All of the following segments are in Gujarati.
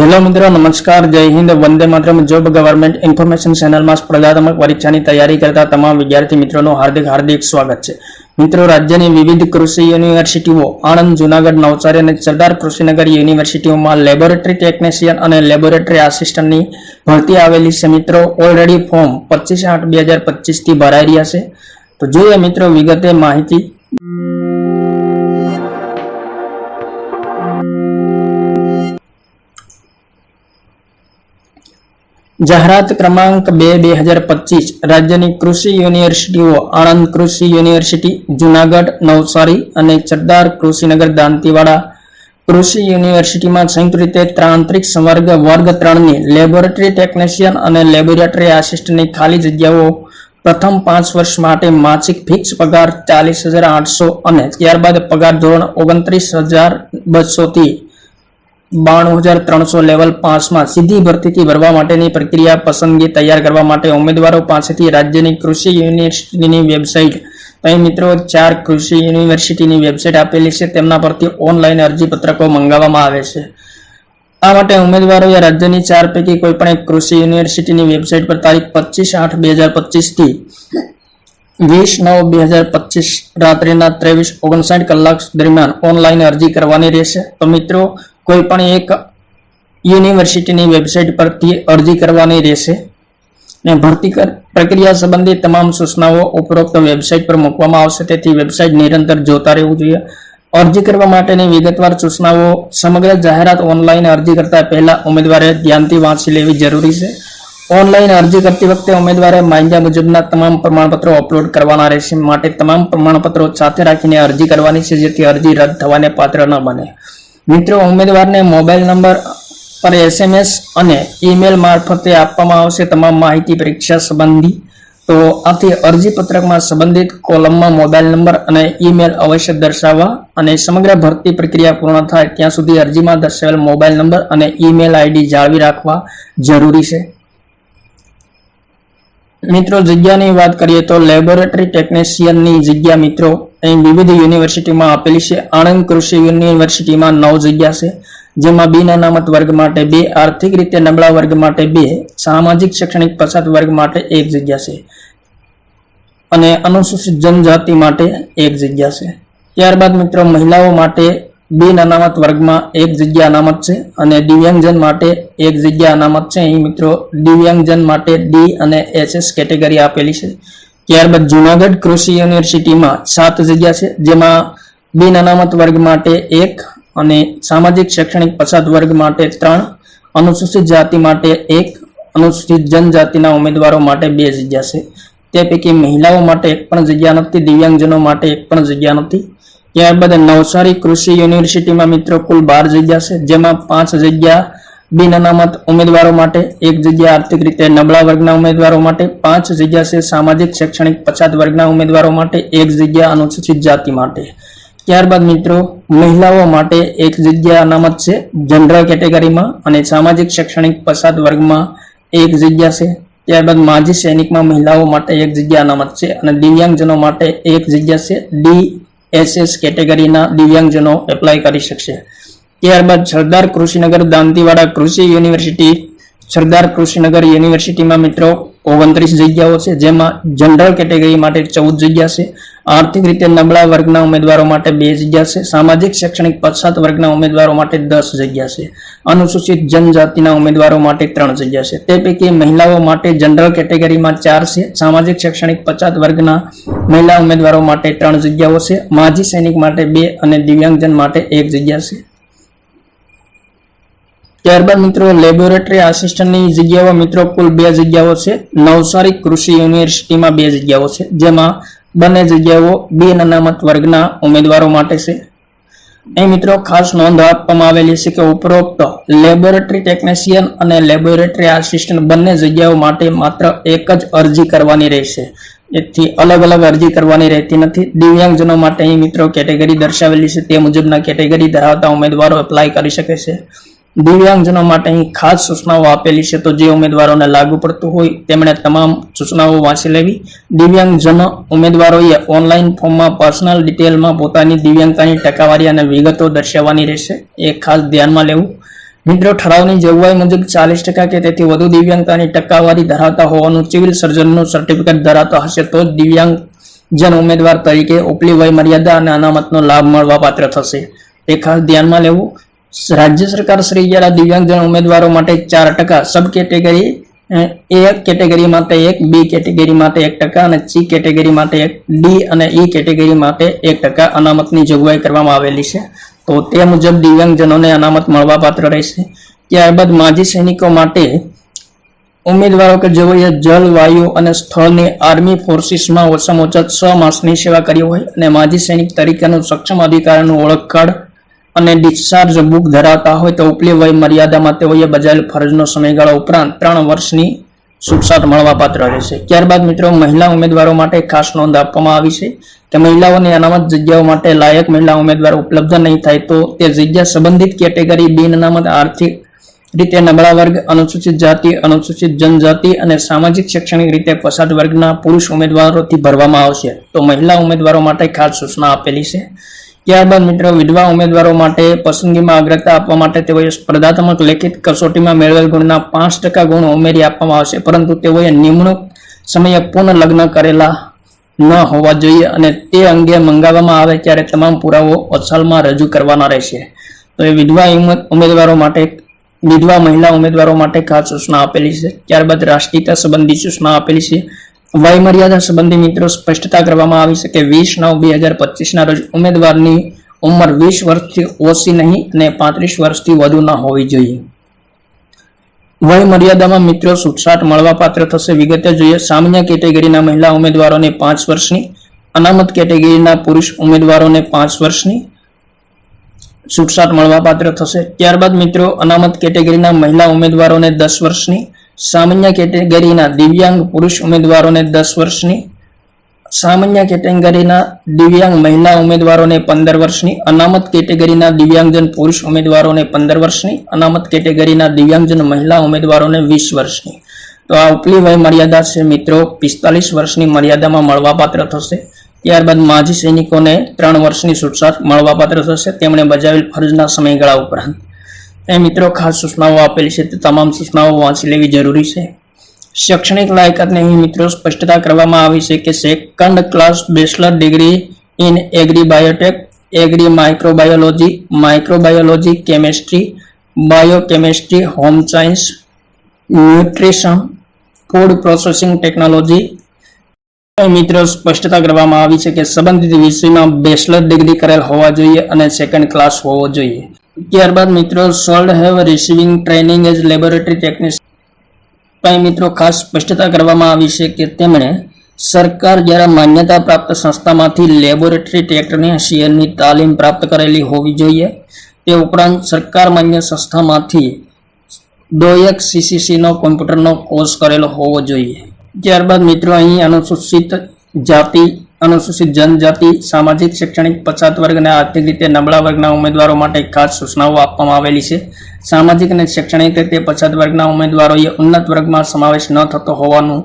હેલો મિત્રો નમસ્કાર, જય હિન્દ, વંદે માત્રમ. જોબ ગવર્મેન્ટ ઇન્ફોર્મેશન ચેનલમાં સ્પર્ધાત્મક પરીક્ષાની તૈયારી કરતા તમામ વિદ્યાર્થી મિત્રોનું હાર્દિક હાર્દિક સ્વાગત છે. મિત્રો, રાજ્યની વિવિધ કૃષિ યુનિવર્સિટીઓ, આણંદ, જુનાગઢ, નવસારી અને સરદાર કૃષિનગર યુનિવર્સિટીઓમાં લેબોરેટરી ટેકનિશિયન અને લેબોરેટરી આસિસ્ટન્ટની ભરતી આવેલી છે. મિત્રો, ઓલરેડી ફોર્મ પચીસ આઠ બે હજાર પચીસથી ભરાઈ રહ્યા છે. તો જોઈએ મિત્રો વિગતે માહિતી. જાહેરાત ક્રમાંક બે બે હજાર પચીસ, રાજ્યની કૃષિ યુનિવર્સિટીઓ આણંદ કૃષિ યુનિવર્સિટી, જુનાગઢ, નવસારી અને સરદાર કૃષિનગર દાંતીવાડા. કૃષિ યુનિવર્સિટીમાં સંયુક્ત રીતે તાંત્રિક સંવર્ગ, વર્ગ ત્રણની લેબોરેટરી ટેકનિશિયન અને લેબોરેટરી આસિસ્ટન્ટની ખાલી જગ્યાઓ. પ્રથમ પાંચ વર્ષ માટે માસિક ફિક્સ પગાર ચાલીસ હજાર આઠસો અને ત્યારબાદ પગાર ધોરણ ઓગણત્રીસ હજાર બસોથી બાણું હજાર ત્રણસો લેવલ પાંચમાં સીધી ભરતીથી ભરવા માટેની પ્રક્રિયા પસંદગી તૈયાર કરવા માટે ઉમેદવારો પાસેથી રાજ્યની કૃષિ યુનિવર્સિટીની વેબસાઇટ. અહીં મિત્રો ચાર કૃષિ યુનિવર્સિટીની વેબસાઇટ આપેલી છે. તેમના પરથી ઓનલાઈન અરજીપત્રકો મંગાવવામાં આવે છે. આ માટે ઉમેદવારોએ રાજ્યની ચાર પૈકી કોઈ પણ એક કૃષિ યુનિવર્સિટીની વેબસાઇટ પર તારીખ પચીસ આઠ બે હજાર પચીસથી વીસ નવ બે હજાર પચીસ રાત્રિના ત્રેવીસ ઓગણસાઠ કલાક દરમિયાન ઓનલાઈન અરજી કરવાની રહેશે. તો મિત્રો કોઈ પણ એક યુનિવર્સિટીની વેબસાઇટ પરથી અરજી કરવાની રહેશે. ને ભરતી કર- પ્રક્રિયા સંબંધિત તમામ સૂચનાઓ ઉપરોક્ત વેબસાઇટ પર મૂકવામાં આવશે. તેથી વેબસાઇટ નિરંતર જોતા રહેવું જોઈએ. અરજી કરવા માટેની વિગતવાર સૂચનાઓ, સમગ્ર જાહેરાત ઓનલાઈન અરજી કરતા પહેલા ઉમેદવારે ધ્યાનથી વાંચી લેવી જરૂરી છે. ઓનલાઈન અરજી કરતી વખતે ઉમેદવારે માંગ્યા મુજબના તમામ પ્રમાણપત્રો અપલોડ કરવાના રહેશે. માટે તમામ પ્રમાણપત્રો સાથે રાખીને અરજી કરવાની છે, જેથી અરજી રદ થવાને પાત્ર ન બને. મિત્રો, ઉમેદવારને મોબાઈલ નંબર પર એસએમએસ અને ઈમેલ મારફતે આપવામાં આવશે તમામ માહિતી પરીક્ષા સંબંધી. તો આથી અરજીપત્રકમાં સંબંધિત કોલમમાં મોબાઈલ નંબર અને ઈમેલ અવશ્ય દર્શાવવા અને સમગ્ર ભરતી પ્રક્રિયા પૂર્ણ થાય ત્યાં સુધી અરજીમાં દર્શાવેલ મોબાઈલ નંબર અને ઈમેલ આઈડી જાળવી રાખવા જરૂરી છે. મિત્રો, જગ્યાની વાત કરીએ તો લેબોરેટરી ટેકનિશિયનની જગ્યા મિત્રો અહીં વિવિધ યુનિવર્સિટીમાં આપેલી છે. આણંદ કૃષિ યુનિવર્સિટીમાં નવ જગ્યા છે, જેમાં બિન અનામત વર્ગ માટે બે, આર્થિક રીતે નબળા વર્ગ માટે બે, સામાજિક, શૈક્ષણિક પછાત વર્ગ માટે એક જગ્યા છે અને અનુસૂચિત જનજાતિ માટે એક જગ્યા છે. ત્યારબાદ મિત્રો, મહિલાઓ માટે બિન અનામત વર્ગમાં એક જગ્યા અનામત છે અને દિવ્યાંગજન માટે એક જગ્યા અનામત છે. અહીં મિત્રો, દિવ્યાંગજન માટે ડી અને એસએસ કેટેગરી આપેલી છે. ત્યારબાદ જુનાગઢ કૃષિ યુનિવર્સિટીમાં સાત જગ્યા છે. જેમાં બિન અનામત વર્ગ માટે એક અને સામાજિક શૈક્ષણિક પછાત વર્ગ માટે ત્રણ, અનુસૂચિત જાતિ માટે એક, અનુસૂચિત જનજાતિના ઉમેદવારો માટે બે જગ્યા છે. તે પૈકી મહિલાઓ માટે એક પણ જગ્યા નથી, દિવ્યાંગજનો માટે એક પણ જગ્યા નથી. ત્યારબાદ નવસારી કૃષિ યુનિવર્સિટીમાં મિત્રો કુલ બાર જગ્યા છે, જેમાં પાંચ જગ્યા બિન અનામત ઉમેદવારો માટે, એક જગ્યા આર્થિક રીતે નબળા વર્ગના ઉમેદવારો માટે, પાંચ જગ્યા છે સામાજિક, શૈક્ષણિક પછાત વર્ગના ઉમેદવારો માટે, એક જગ્યા અનુસૂચિત જાતિ માટે. ત્યારબાદ મિત્રો, મહિલાઓ માટે એક જગ્યા અનામત છે જનરલ કેટેગરીમાં અને સામાજિક, શૈક્ષણિક પછાત વર્ગમાં એક જગ્યા છે. ત્યારબાદ માજી સૈનિકમાં મહિલાઓ માટે એક જગ્યા અનામત છે અને દિવ્યાંગજનો માટે એક જગ્યા છે. ડી એસએસ કેટેગરીના દિવ્યાંગજનો એપ્લાય કરી શકશે. ત્યારબાદ સરદાર કૃષિનગર દાંતીવાડા કૃષિ યુનિવર્સિટી, સરદાર કૃષિનગર યુનિવર્સિટીમાં મિત્રો ઓગણત્રીસ જગ્યાઓ છે, જેમાં જનરલ કેટેગરી માટે ચૌદ જગ્યા છે. આર્થિક રીતે નબળા વર્ગના ઉમેદવારો માટે બે જગ્યા છે. સામાજિક શૈક્ષણિક પછાત વર્ગના ઉમેદવારો માટે દસ જગ્યા છે. અનુસૂચિત જનજાતિના ઉમેદવારો માટે ત્રણ જગ્યા છે. તે પૈકી મહિલાઓ માટે જનરલ કેટેગરીમાં ચાર છે. સામાજિક શૈક્ષણિક પછાત વર્ગના મહિલા ઉમેદવારો માટે ત્રણ જગ્યાઓ છે. માજી સૈનિક માટે બે અને દિવ્યાંગજન માટે એક જગ્યા છે. ત્યારબાદ મિત્રો લેબોરેટરી આસિસ્ટન્ટની જગ્યાઓ મિત્રો, કુલ બે જગ્યાઓ છે. નવસારી કૃષિ યુનિવર્સિટીમાં બે જગ્યાઓ છે. જેમાં બંને જગ્યાઓ બિન અનામત વર્ગના ઉમેદવારો માટે છે. અહીં મિત્રો, ખાસ નોંધ આપવામાં આવેલી છે કે ઉપરોક્ત લેબોરેટરી ટેકનિશિયન અને લેબોરેટરી આસિસ્ટન્ટ બંને જગ્યાઓ માટે માત્ર એક જ અરજી કરવાની રહેશે. એથી અલગ અલગ અરજી કરવાની રહેતી નથી. દિવ્યાંગજનો માટે અહીં મિત્રો કેટેગરી દર્શાવેલી છે. તે મુજબના કેટેગરી ધરાવતા ઉમેદવારો એપ્લાય કરી શકે છે. દિવ્યાંગજનો માટે અહીં ખાસ સૂચનાઓ આપેલી છે. તો જે ઉમેદવારોને લાગુ પડતું હોય તેમણે તમામ સૂચનાઓ વાંચી લેવી. દિવ્યાંગજનો ઉમેદવારોએ ઓનલાઈન ફોર્મમાં પર્સનલ ડિટેલમાં પોતાની દિવ્યાંગતાની ટકાવારી અને વિગતો દર્શાવવાની રહેશે. એ ખાસ ધ્યાનમાં લેવું. મિત્રો, ઠરાવની જોગવાઈ મુજબ ચાલીસ ટકા કે તેથી વધુ દિવ્યાંગતાની ટકાવારી ધરાવતા હોવાનું સિવિલ સર્જનનું સર્ટિફિકેટ ધરાવતા હશે તો દિવ્યાંગજન દિવ્યાંગ જન ઉમેદવાર તરીકે ઉપલી વય મર્યાદા અને અનામતનો લાભ મળવા પાત્ર થશે. તે ખાસ ધ્યાનમાં લેવું. રાજ્ય સરકાર શ્રી દ્વારા દિવ્યાંગજન ઉમેદવારો માટે ચાર ટકા સબ કેટેગરી એ કેટેગરી માટે એક, બી કેટેગરી માટે એક ટકા અને સી કેટેગરી માટે એક, ડી અને ઈ કેટેગરી માટે એક ટકા અનામતની જોગવાઈ કરવામાં આવેલી છે. તો તે મુજબ દિવ્યાંગજનોને અનામત મળવાપાત્ર રહેશે. ત્યારબાદ માજી સૈનિકો માટે ઉમેદવારો કે જેઓએ જળ, વાયુ અને સ્થળની આર્મી ફોર્સિસમાં ઓછામાં ઓછા છ માસની સેવા કરી હોય અને માજી સૈનિક તરીકેનું સક્ષમ અધિકારનું ઓળખ કાર્ડ અને ડિસ્ચાર્જ બુક ધરાવતા હોય તો ઉપલી વય મર્યાદામાં તેઓએ બજાવેલ ફરજનો સમયગાળો ઉપરાંત ત્રણ વર્ષની છૂટછાટ મળવાપાત્ર રહેશે. ત્યારબાદ મિત્રો, મહિલા ઉમેદવારો માટે ખાસ નોંધ આપવામાં આવી છે કે મહિલાઓની અનામત જગ્યાઓ માટે લાયક મહિલા ઉમેદવાર ઉપલબ્ધ નહીં થાય તો તે જગ્યા સંબંધિત કેટેગરી બિન અનામત, આર્થિક રીતે નબળા વર્ગ, અનુસૂચિત જાતિ, અનુસૂચિત જનજાતિ અને સામાજિક શૈક્ષણિક રીતે પછાત વર્ગના પુરુષ ઉમેદવારોથી ભરવામાં આવશે. તો મહિલા ઉમેદવારો માટે ખાસ સૂચના આપેલી છે. ત્યારબાદ મિત્રો, વિધવા ઉમેદવારો માટે પસંદગીમાં અગ્રતા આપવા માટે તેઓએ સ્પર્ધાત્મક લેખિત કસોટીમાં મેળવેલ ગુણના પાંચ ટકા ગુણ ઉમેરી આપવામાં આવશે. પરંતુ તેઓએ નિમણૂક સમયે પૂર્ણ લગ્ન કરેલા ન હોવા જોઈએ અને તે અંગે મંગાવવામાં આવે ત્યારે તમામ પુરાવો અસલમાં રજૂ કરવાના રહેશે. તો એ વિધવા ઉમે- ઉમેદવારો માટે, વિધવા મહિલા ઉમેદવારો માટે ખાસ સૂચના આપેલી છે. ત્યારબાદ રાષ્ટ્રીયતા સંબંધી સૂચના આપેલી છે. વય મર્યાદા સંબંધી મિત્રો સ્પષ્ટતા કરવામાં આવી છે કે વીસ નવ બે હજાર પચીસના રોજ ઉમેદવારની ઉંમર વીસ વર્ષથી ઓછી નહીં અને પાંત્રીસ વર્ષથી વધુ ન હોવી જોઈએ. વય મર્યાદામાં મિત્રો છૂટછાટ મળવાપાત્ર થશે. વિગતે જોઈએ, સામાન્ય કેટેગરીના મહિલા ઉમેદવારોને પાંચ વર્ષની, અનામત કેટેગરીના પુરુષ ઉમેદવારોને પાંચ વર્ષની છૂટછાટ મળવાપાત્ર થશે. ત્યારબાદ મિત્રો, અનામત કેટેગરીના મહિલા ઉમેદવારોને દસ વર્ષની સામાન્ય કેટેગરીના દિવ્યાંગ પુરુષ ઉમેદવારોને દસ વર્ષની, સામાન્ય કેટેગરીના દિવ્યાંગ મહિલા ઉમેદવારોને પંદર વર્ષની, અનામત કેટેગરીના દિવ્યાંગજન પુરુષ ઉમેદવારોને પંદર વર્ષની, અનામત કેટેગરીના દિવ્યાંગજન મહિલા ઉમેદવારોને વીસ વર્ષની. તો આ ઉપલી વય મર્યાદા છે મિત્રો, પિસ્તાલીસ વર્ષની મર્યાદામાં મળવાપાત્ર થશે. ત્યારબાદ માજી સૈનિકોને ત્રણ વર્ષની છૂટછાટ મળવાપાત્ર થશે. તેમણે બજાવેલ ફરજના સમયગાળા ઉપરાંત. એ મિત્રો, ખાસ સૂચનાઓ આપેલી છે તે તમામ સૂચનાઓ વાંચી લેવી જરૂરી છે. શૈક્ષણિક લાયકાતને અહીં મિત્રો સ્પષ્ટતા કરવામાં આવી છે કે second class bachelor degree in agri biotech agri microbiology microbiology chemistry biochemistry home science nutrition food processing technology મિત્રો સ્પષ્ટતા કરવામાં આવી છે કે સંબંધિત વિષયમાં બેચલર ડિગ્રી કરેલ હોવા જોઈએ અને સેકન્ડ ક્લાસ હોવો જોઈએ. ત્યારબાદ મિત્રો, should have receiving training as laboratory technician અહીં મિત્રો, ખાસ સ્પષ્ટતા કરવામાં આવી છે કે તેમણે સરકાર દ્વારા માન્યતા પ્રાપ્ત સંસ્થામાંથી લેબોરેટરી ટેકનિશિયનની તાલીમ પ્રાપ્ત કરેલી હોવી જોઈએ. તે ઉપરાંત સરકાર માન્ય સંસ્થામાંથી દોયક સીસીસીનો કોમ્પ્યુટરનો કોર્સ કરેલો હોવો જોઈએ. ત્યારબાદ મિત્રો, અહીં અનુસૂચિત જાતિ અનુસૂચિત જનજાતિ, સામાજિક, શૈક્ષણિક, પછાત વર્ગ અને આર્થિક રીતે નબળા વર્ગના ઉમેદવારો માટે ખાસ સૂચનાઓ આપવામાં આવેલી છે. સામાજિક અને શૈક્ષણિક રીતે પછાત વર્ગના ઉમેદવારોએ ઉન્નત વર્ગમાં સમાવેશ ન થતો હોવાનું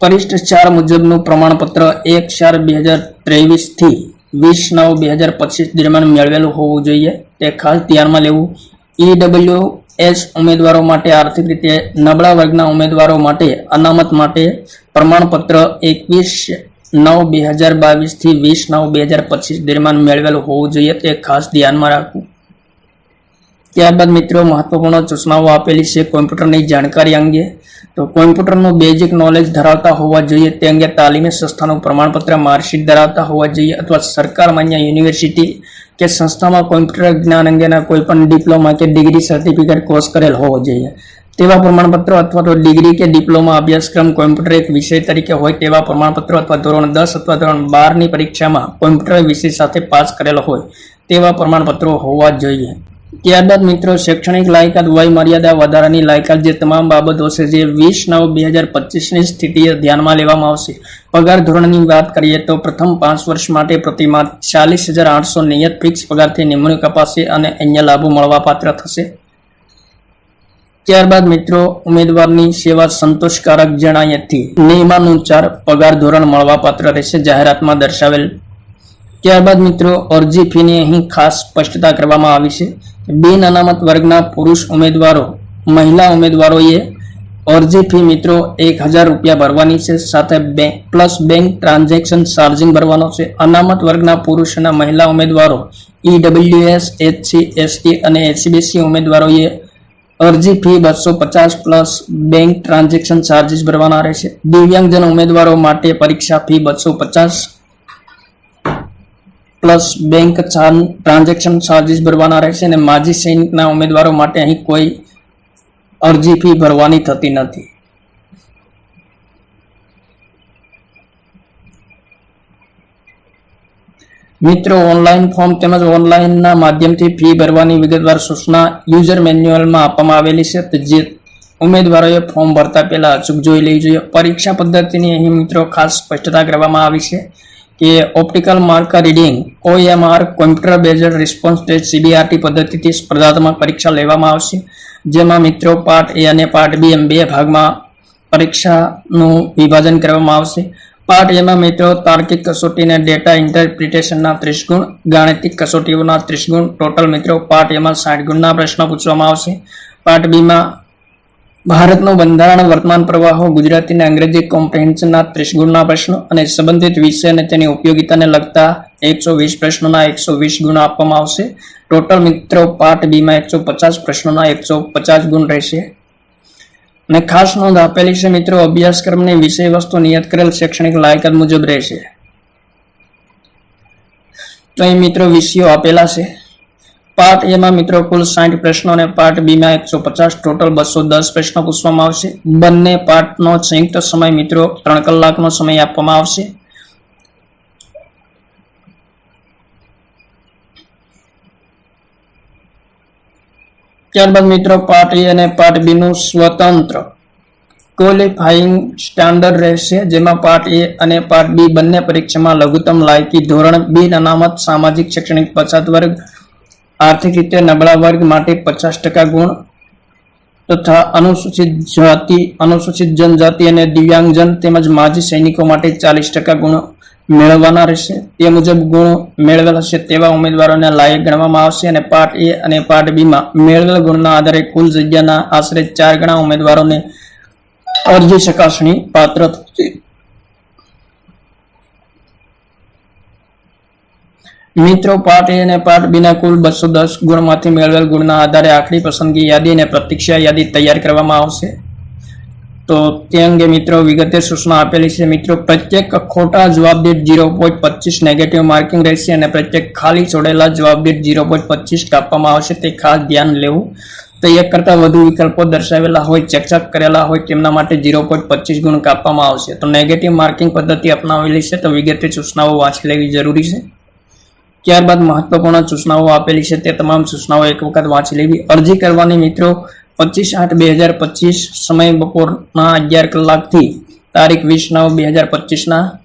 પરિષ્ઠ ચાર મુજબનું પ્રમાણપત્ર એક ચાર બે હજાર ત્રેવીસથી વીસ નવ બે હજાર પચીસ દરમિયાન મેળવેલું હોવું જોઈએ. તે ખાસ ધ્યાનમાં લેવું. ઈડબલ્યુ એસ ઉમેદવારો માટે આર્થિક રીતે નબળા વર્ગના ઉમેદવારો માટે અનામત માટે પ્રમાણપત્ર એકવીસ નવ બે હજાર બાવીસથી વીસ નવ બે હજાર પચીસ દરમિયાન મેળવેલું હોવું જોઈએ તે ખાસ ધ્યાનમાં રાખવું. ત્યારબાદ મિત્રો મહત્વપૂર્ણ સૂચનાઓ આપેલી છે કોમ્પ્યુટરની જાણકારી અંગે. તો કોમ્પ્યુટરનું બેઝિક નોલેજ ધરાવતા હોવા જોઈએ તે અંગે તાલીમી સંસ્થાનું પ્રમાણપત્ર માર્કશીટ ધરાવતા હોવા જોઈએ અથવા સરકાર માન્ય યુનિવર્સિટી કે સંસ્થામાં કોમ્પ્યુટર જ્ઞાન અંગેના કોઈપણ ડિપ્લોમા કે ડિગ્રી સર્ટિફિકેટ કોર્સ કરેલ હોવો જોઈએ. તેવા પ્રમાણપત્રો અથવા તો ડિગ્રી કે ડિપ્લોમા અભ્યાસક્રમ કોમ્પ્યુટર એક વિષય તરીકે હોય તેવા પ્રમાણપત્રો અથવા ધોરણ દસ અથવા ધોરણ બારની પરીક્ષામાં કોમ્પ્યુટર વિષય સાથે પાસ કરેલો હોય તેવા પ્રમાણપત્રો હોવા જોઈએ. ત્યારબાદ મિત્રો, શૈક્ષણિક લાયકાત વય મર્યાદા વધારાની લાયકાત જે તમામ બાબતો છે જે વીસ નવ બે હજાર પચીસની સ્થિતિએ ધ્યાનમાં લેવામાં આવશે. પગાર ધોરણની વાત કરીએ તો પ્રથમ પાંચ વર્ષ માટે પ્રતિમાહ ચાલીસ હજાર આઠસો નિયત ફિક્સ પગારથી નિમણૂક અપાશે અને અન્ય લાભો મળવાપાત્ર થશે. ત્યારબાદ મિત્રો, ઉમેદવારની સેવા સંતોષકારક જણાયથી નિયમાનુસાર પગાર ધોરણ મળવાપાત્ર રહેશે જાહેરાતમાં દર્શાવેલ. ત્યારબાદ મિત્રો, અરજી ફીની અહીં ખાસ સ્પષ્ટતા કરવામાં આવી છે બિન અનામત વર્ગના પુરુષ ઉમેદવારો, મહિલા ઉમેદવારોએ અરજી ફી મિત્રો એક હજાર રૂપિયા ભરવાની છે, સાથે bank plus bank transaction charging ભરવાનો છે. અનામત વર્ગના પુરુષ અને મહિલા ઉમેદવારો ઈડબ્લ્યુએસ એચસી એસટી અને એચસીબીસી ઉમેદવારોએ અરજી ફી બસો પચાસ પ્લસ બેંક ટ્રાન્ઝેક્શન ચાર્જિસ ભરવાના રહેશે. દિવ્યાંગજન ઉમેદવારો માટે પરીક્ષા ફી બસો પચાસ પ્લસ બેંક ટ્રાન્ઝેક્શન ચાર્જિસ ભરવાના રહેશે અને માજી સૈનિકના ઉમેદવારો માટે અહીં કોઈ અરજી ફી ભરવાની થતી નથી. મિત્રો ઓનલાઈન ફોર્મ તેમજ ઓનલાઈનના માધ્યમથી ફી ભરવાની વિગતવાર સૂચના યુઝર મેન્યુઅલમાં આપવામાં આવેલી છે. જે ઉમેદવારોએ ફોર્મ ભરતા પહેલાં અચૂક જોઈ લેવી જોઈએ. પરીક્ષા પદ્ધતિની અહીં મિત્રો ખાસ સ્પષ્ટતા કરવામાં આવી છે કે optical marker reading OMR computer based response test CBRT પદ્ધતિથી સ્પર્ધાત્મક પરીક્ષા લેવામાં આવશે. જેમાં મિત્રો પાર્ટ એ અને પાર્ટ બી એમ બે ભાગમાં પરીક્ષાનું વિભાજન કરવામાં આવશે. પાર્ટ એમાં મિત્રો તાર્કિક કસોટી અને ડેટા ઇન્ટરપ્રિટેશનના ત્રીસ ગુણ ગાણિતિક કસોટીઓના ત્રીસ ગુણ ટોટલ મિત્રો પાર્ટ એમાં સાઠ ગુણના પ્રશ્નો પૂછવામાં આવશે. પાર્ટ બીમાં, ભારતનું બંધારણ, વર્તમાન પ્રવાહો, ગુજરાતી અને અંગ્રેજી કોમ્પ્રિહેન્શનના ત્રીસ ગુણના પ્રશ્નો અને સંબંધિત વિષય અને તેની ઉપયોગિતાને લગતા એકસો વીસ પ્રશ્નોના એકસો વીસ ગુણ આપવામાં આવશે. ટોટલ મિત્રો પાર્ટ બીમાં એકસો પચાસ પ્રશ્નોના એકસો પચાસ ગુણ રહેશે. અને ખાસ નોંધ આપેલી છે મિત્રો, અભ્યાસક્રમની વિષય વસ્તુ નિયત કરેલ શૈક્ષણિક લાયકાત મુજબ રહેશે. તો અહીં મિત્રો વિષયો આપેલા છે. પાર્ટ એમાં મિત્રો કુલ સાઠ પ્રશ્નો અને પાર્ટ બીમાં એકસો પચાસ, ટોટલ બસો દસ પ્રશ્નો પૂછવામાં આવશે. બંને પાર્ટનો સંયુક્ત સમય મિત્રો ત્રણ કલાકનો સમય આપવામાં આવશે. ત્યારબાદ મિત્રો પાર્ટ એ અને પાર્ટ બી નું સ્વતંત્ર. ક્વોલિફાઈંગ સ્ટાન્ડર્ડ રહેશે, જેમાં પાર્ટ એ અને પાર્ટ બી બંને પરીક્ષામાં લઘુત્તમ લાયકી ધોરણ બિન અનામત સામાજિક, શૈક્ષણિક, પછાત વર્ગ, આર્થિક રીતે નબળા વર્ગ માટે પચાસ ટકા ગુણ તથા અનુસૂચિત જાતિ, અનુસૂચિત જનજાતિ અને દિવ્યાંગજન તેમજ માજી સૈનિકો માટે ચાલીસ ટકા ગુણ મેળવવાના રહેશે. તે મુજબ ગુણ મેળવેલ હશે તેવા ઉમેદવારોને લાયક ગણવામાં આવશે અને પાર્ટ એ અને પાર્ટ બીમાં મેળવેલ ગુણના આધારે કુલ જગ્યાના આશરે ચાર ગણા ઉમેદવારોને અરજી ચકાસણી પાત્ર થશે. મિત્રો, પાર્ટ એ અને પાર્ટ બીના કુલ બસો દસ ગુણમાંથી મેળવેલ ગુણના આધારે આખરી પસંદગી યાદી અને પ્રતીક્ષા યાદી તૈયાર કરવામાં આવશે. તો તે અંગે મિત્રો વિગતે સૂચના આપેલી છે. મિત્રો, પ્રત્યેક ખોટા જવાબ દીઠ ઝીરો પોઈન્ટ પચીસ નેગેટિવ માર્કિંગ રહેશે અને પ્રત્યેક ખાલી છોડેલા જવાબ દીઠ ઝીરો પોઈન્ટ પચીસ કાપવામાં આવશે. તે ખાસ ધ્યાન લેવું. તો એક કરતાં વધુ વિકલ્પો દર્શાવેલા હોય ચેકચક કરેલા હોય, તેમના માટે ઝીરો પોઈન્ટ પચીસ ગુણ કાપવામાં આવશે. તો નેગેટિવ માર્કિંગ પદ્ધતિ અપનાવેલી છે. તો વિગતે સૂચનાઓ વાંચી લેવી જરૂરી છે. ત્યારબાદ મહત્વપૂર્ણ સૂચનાઓ આપેલી છે. તે તમામ સૂચનાઓ એક વખત વાંચી લેવી. અરજી કરવાની મિત્રો પચીસ આઠ બે હજાર પચીસ સમય બપોરના અગિયાર કલાકથી તારીખ વીસ નવ બે હજાર પચીસના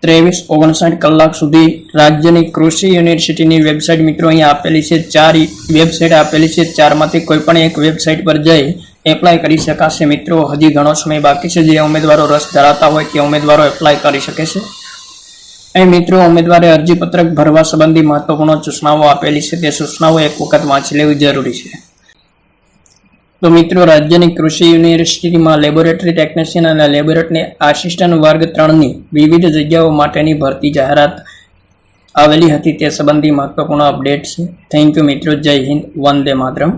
ત્રેવીસ ઓગણસાઠ કલાક સુધી રાજ્યની કૃષિ યુનિવર્સિટીની વેબસાઇટ મિત્રો અહીં આપેલી છે. ચાર વેબસાઇટ આપેલી છે. ચારમાંથી કોઈ પણ એક વેબસાઇટ પર જઈ એપ્લાય કરી શકાશે. મિત્રો, હજી ઘણો સમય બાકી છે. જે ઉમેદવારો રસ ધરાવતા હોય તે ઉમેદવારો એપ્લાય કરી શકે છે. અહીં મિત્રો, ઉમેદવારે અરજીપત્રક ભરવા સંબંધી મહત્વપૂર્ણ સૂચનાઓ આપેલી છે. તે સૂચનાઓ એક વખત વાંચી લેવી જરૂરી છે. તો મિત્રો, રાજ્યની કૃષિ યુનિવર્સિટીમાં લેબોરેટરી ટેકનિશિયન અને લેબોરેટરી આસિસ્ટન્ટ વર્ગ ત્રણની વિવિધ જગ્યાઓ માટેની ભરતી જાહેરાત આવેલી હતી. તે સંબંધી મહત્વપૂર્ણ અપડેટ છે. થેન્ક યુ મિત્રો. જય હિન્દ. વંદે માતરમ.